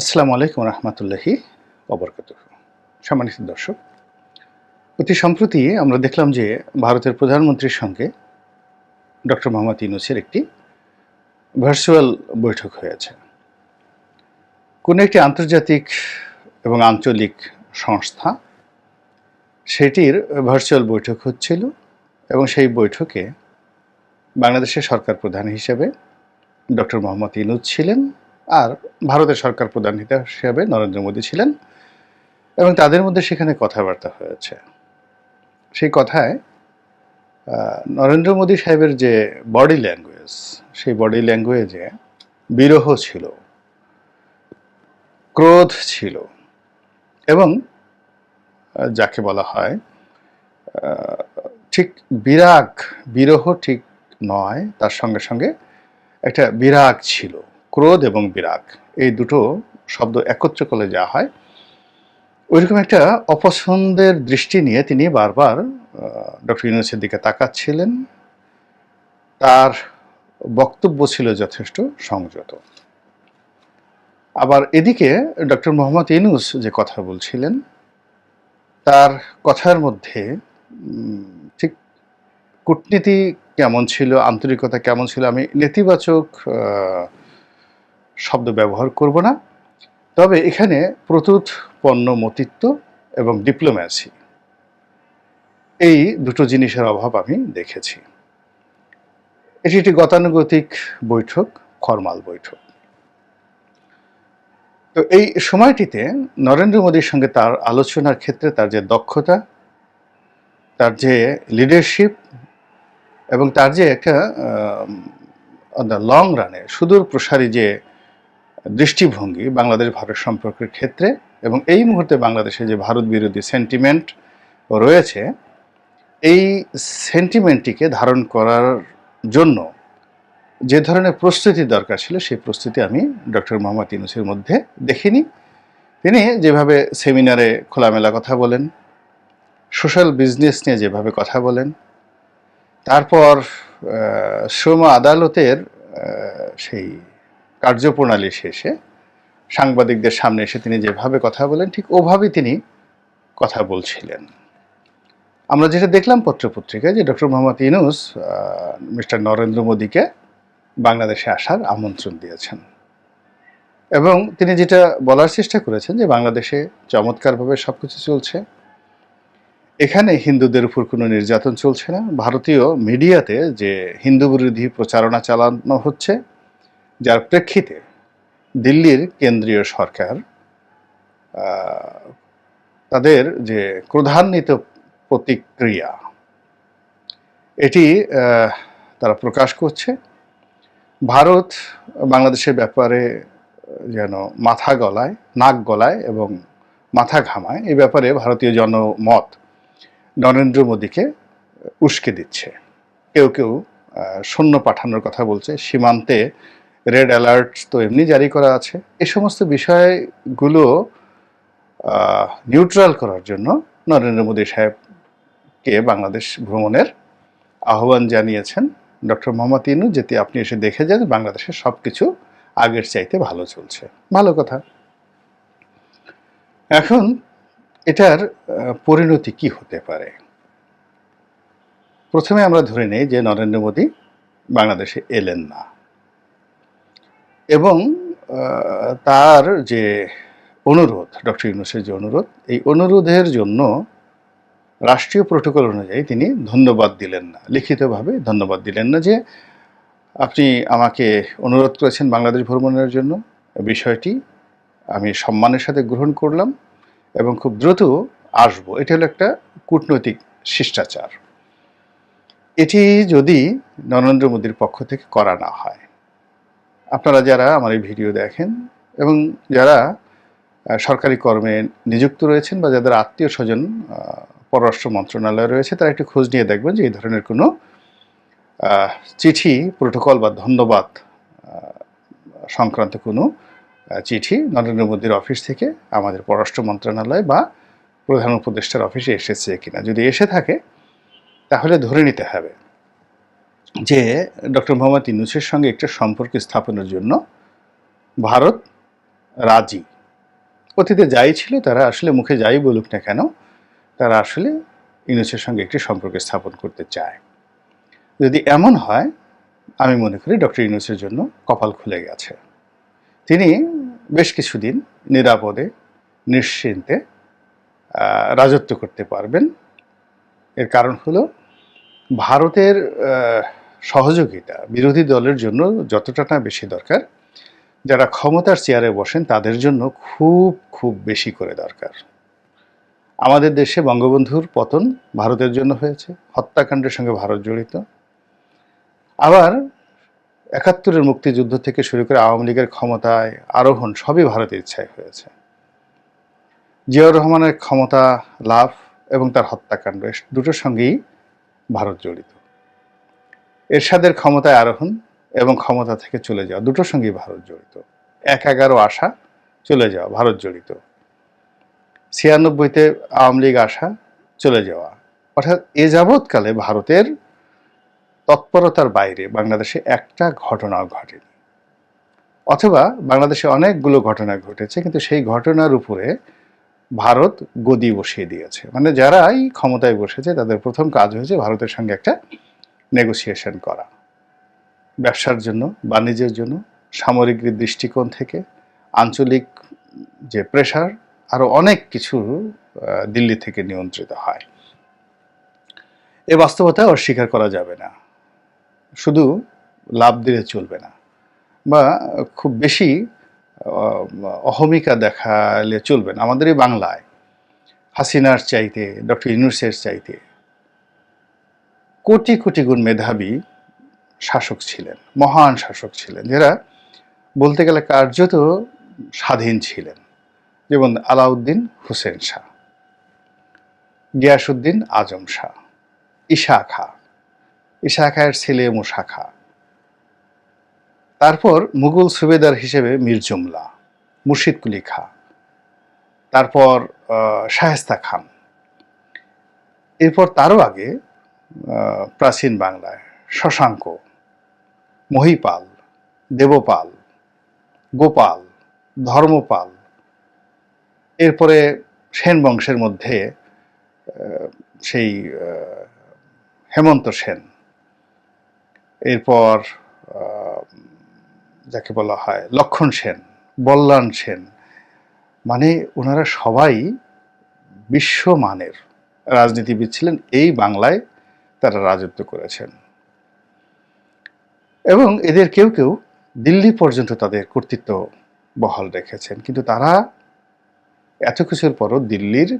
আসসালামু আলাইকুম রহমতুল্লাহি অবরকাত সম্মানিত দর্শক, অতি সম্প্রতি আমরা দেখলাম যে ভারতের প্রধানমন্ত্রীর সঙ্গে ডক্টর মোহাম্মদ ইউনুসের একটি ভার্চুয়াল বৈঠক হয়েছে। কোনো একটি আন্তর্জাতিক এবং আঞ্চলিক সংস্থা সেটির ভার্চুয়াল বৈঠক হচ্ছিল এবং সেই বৈঠকে বাংলাদেশের সরকার প্রধান হিসেবে ডক্টর মোহাম্মদ ইনুজ ছিলেন। আর ভারতের সরকার প্রধান হিসেবে নরেন্দ্র মোদী ছিলেন এবং তাদের মধ্যে সেখানে কথাবার্তা হয়েছে। সেই কথায় নরেন্দ্র মোদী সাহেবের যে বডি ল্যাঙ্গুয়েজ সেই বডি ল্যাঙ্গুয়েজে বিরহ ছিল, ক্রোধ ছিল এবং যাকে বলা হয় ঠিক বিরাগ, বিরহ ঠিক নয়, তার সঙ্গে সঙ্গে একটা বিরাগ ছিল। ক্রোধ এবং বিরাগ, এই দুটো শব্দ একত্র করলে যা হয়। ওইরকম একটা অপছন্দের দৃষ্টি নিয়ে তিনি বারবার ডক্টর ইউনুসের দিকে তাকাচ্ছিলেন। তার বক্তব্য ছিল যথেষ্ট সংযত। আবার এদিকে ডক্টর মোহাম্মদ ইনুস যে কথা বলছিলেন, তার কথার মধ্যে ঠিক কূটনীতি কেমন ছিল, আন্তরিকতা কেমন ছিল, আমি নেতিবাচক শব্দ ব্যবহার করব না। তবে এখানে প্রতুত পণ্য মতিত্ব এবং ডিপ্লোম্যাসি এই দুটো জিনিসের অভাব আমি দেখেছি। এটি একটি গতানুগতিক বৈঠক, ফরমাল বৈঠক। তো এই সময়টিতে নরেন্দ্র মোদীর সঙ্গে তার আলোচনার ক্ষেত্রে তার যে দক্ষতা, তার যে লিডারশিপ এবং তার যে একটা লং রানে সুদূর প্রসারী যে দৃষ্টিভঙ্গি বাংলাদেশ ভারত সম্পর্কের ক্ষেত্রে এবং এই মুহূর্তে বাংলাদেশে যে ভারত বিরোধী সেন্টিমেন্ট রয়েছে, এই সেন্টিমেন্টটিকে ধারণ করার জন্য যে ধরনের প্রস্তুতি দরকার ছিল, সেই প্রস্তুতি আমি ডক্টর মোহাম্মদ ইউনুসের মধ্যে দেখিনি। তিনি যেভাবে সেমিনারে খোলামেলা কথা বলেন সোশ্যাল বিজনেস নিয়ে যেভাবে কথা বলেন, তারপর শ্রম আদালতের সেই কার্যপ্রণালী শেষে সাংবাদিকদের সামনে এসে তিনি যেভাবে কথা বলেন, ঠিক ওভাবেই তিনি কথা বলছিলেন। আমরা যেটা দেখলাম পত্রপত্রিকায় যে ডক্টর মোহাম্মদ ইনুস মিস্টার নরেন্দ্র মোদীকে বাংলাদেশে আসার আমন্ত্রণ দিয়েছেন। এবং তিনি যেটা বলার চেষ্টা করেছেন যে বাংলাদেশে চমৎকারভাবে সব কিছু চলছে। এখানে হিন্দুদের উপর কোনো নির্যাতন চলছে না। ভারতীয় মিডিয়াতে যে হিন্দু বিরোধী প্রচারণা চালানো হচ্ছে যার প্রেক্ষিতে দিল্লির কেন্দ্রীয় সরকার তাদের যে ক্রোধান্বিত প্রতিক্রিয়া, এটি তারা প্রকাশ করছে। ভারত বাংলাদেশের ব্যাপারে যেন মাথা গলায়, নাক গলায় এবং মাথা ঘামায় এই ব্যাপারে ভারতীয় জনমত নরেন্দ্র মোদীকে উস্কে দিচ্ছে। কেউ কেউ সৈন্য পাঠানোর কথা বলছে, সীমান্তে রেড অ্যালার্ট তো এমনি জারি করা আছে। এই সমস্ত বিষয়গুলো নিউট্রাল করার জন্য নরেন্দ্র মোদী সাহেবকে বাংলাদেশ ভ্রমণের আহ্বান জানিয়েছেন ডক্টর মোহাম্মদ ইনু যেতে আপনি এসে দেখে যান বাংলাদেশের সব কিছু আগের চাইতে ভালো চলছে। ভালো কথা। এখন এটার পরিণতি কি হতে পারে? প্রথমে আমরা ধরে নেই যে নরেন্দ্র মোদী বাংলাদেশে এলেন না। এবং তার যে অনুরোধ, ডক্টর ইউনুসের যে অনুরোধ, এই অনুরোধের জন্য রাষ্ট্রীয় প্রোটোকল অনুযায়ী তিনি ধন্যবাদ দিলেন না। লিখিতভাবে ধন্যবাদ দিলেন না যে আপনি আমাকে অনুরোধ করেছেন বাংলাদেশ ভ্রমণের জন্য। বিষয়টি আমি সম্মানের সাথে গ্রহণ করলাম এবং খুব দ্রুত আসব। এটা হলো একটা কূটনৈতিক শিষ্টাচার। এটি যদি নরেন্দ্র মোদীর পক্ষ থেকে করা না হয় আপনারা যারা আমার এই ভিডিও দেখেন এবং যারা সরকারি কর্মে নিযুক্ত রয়েছেন বা যাদের আত্মীয় স্বজন পররাষ্ট্র মন্ত্রণালয়ে রয়েছে, তারা একটু খোঁজ নিয়ে দেখবেন যে এই ধরনের কোনো চিঠি, প্রোটোকল বা ধন্যবাদ সংক্রান্ত কোনো চিঠি নরেন্দ্র মোদীর অফিস থেকে আমাদের পররাষ্ট্র মন্ত্রণালয় বা প্রধান উপদেষ্টার অফিসে এসেছে কিনা। যদি এসে থাকে, তাহলে ধরে নিতে হবে। যে ডক্টর মোহাম্মদ ইউনুসের সঙ্গে একটা সম্পর্ক স্থাপনের জন্য ভারত রাজি। অতীতে যাই ছিল, তারা আসলে মুখে যাই বলুক না কেন, তারা আসলে ইউনুসের সঙ্গে একটি সম্পর্ক স্থাপন করতে চায়। যদি এমন হয়, আমি মনে করি ডক্টর ইউনুসের জন্য কপাল খুলে গেছে। তিনি বেশ কিছুদিন নিরাপদে, নিশ্চিন্তে রাজত্ব করতে পারবেন। এর কারণ হলো, ভারতের সহযোগিতা, বিরোধী দলের জন্য যতটা না বেশি দরকার, যারা ক্ষমতার চেয়ারে বসেন তাদের জন্য খুব খুব বেশি করে দরকার। আমাদের দেশে বঙ্গবন্ধুর পতন ভারতের জন্য হয়েছে, হত্যাকাণ্ডের সঙ্গে ভারত জড়িত। আবার একাত্তরের মুক্তিযুদ্ধ থেকে শুরু করে আওয়ামী লীগের ক্ষমতায় আরোহণ সবই ভারতের ইচ্ছায় হয়েছে। জিয়াউর রহমানের ক্ষমতা লাভ এবং তার হত্যাকাণ্ড দুটোর সঙ্গেই ভারত জড়িত। এরশাদের ক্ষমতায় আরোহণ এবং ক্ষমতা থেকে চলে যাওয়া। দুটোর সঙ্গেই ভারত জড়িত। এক এগারো আসা চলে যাওয়া, ভারত জড়িত। ছিয়ানব্বইতে আওয়ামী লীগ আসা চলে যাওয়া। অর্থাৎ এ যাবৎকালে ভারতের তৎপরতার বাইরে বাংলাদেশে একটা ঘটনাও ঘটেনি। অথবা বাংলাদেশে অনেকগুলো ঘটনা ঘটেছে, কিন্তু সেই ঘটনার উপরে ভারত গদি বসিয়ে দিয়েছে। মানে যারাই ক্ষমতায় বসেছে, তাদের প্রথম কাজ হয়েছে ভারতের সঙ্গে একটা নেগোসিয়েশন করা। ব্যবসার জন্য, বাণিজ্যের জন্য, সামরিক দৃষ্টিকোণ থেকে, আঞ্চলিক যে প্রেশার আরও অনেক কিছু দিল্লি থেকে নিয়ন্ত্রিত হয়। এ বাস্তবতা অস্বীকার করা যাবে না। শুধু লাভ দিলে চলবে না, বা খুব বেশি অহমিকা দেখালে চলবে না। আমাদের এই বাংলায়, হাসিনার চাইতে, ডক্টর ইউনুসের চাইতে কোটি কোটি গুণ মেধাবী শাসক ছিলেন মহান শাসক ছিলেন যারা বলতে গেলে কার্যত স্বাধীন ছিলেন। যেমন আলাউদ্দিন হুসেন শাহ গিয়াসুদ্দিন আজম শাহ ঈশা খা ঈশা খায়ের ছেলে মুসা খা। তারপর মুঘল সুবেদার হিসেবে মীর জুমলা মুর্শিদ কুলি খা। তারপর আহ, শায়েস্তা খান। এরপর তারও আগে প্রাচীন বাংলায়, শশাঙ্ক, মহিপাল, দেবপাল, গোপাল, ধর্মপাল, এরপরে সেন বংশের মধ্যে সেই হেমন্ত সেন, এরপর যাকে বলা হয় লক্ষণ সেন, বল্লান সেন মানে ওনারা সবাই বিশ্বমানের রাজনীতিবিদ ছিলেন। এই বাংলায় তারা রাজত্ব করেছেন। এবং এদের কেউ কেউ দিল্লি পর্যন্ত তাদের কর্তৃত্ব বহাল রেখেছেন। কিন্তু তারা এত কিছুর পরও দিল্লির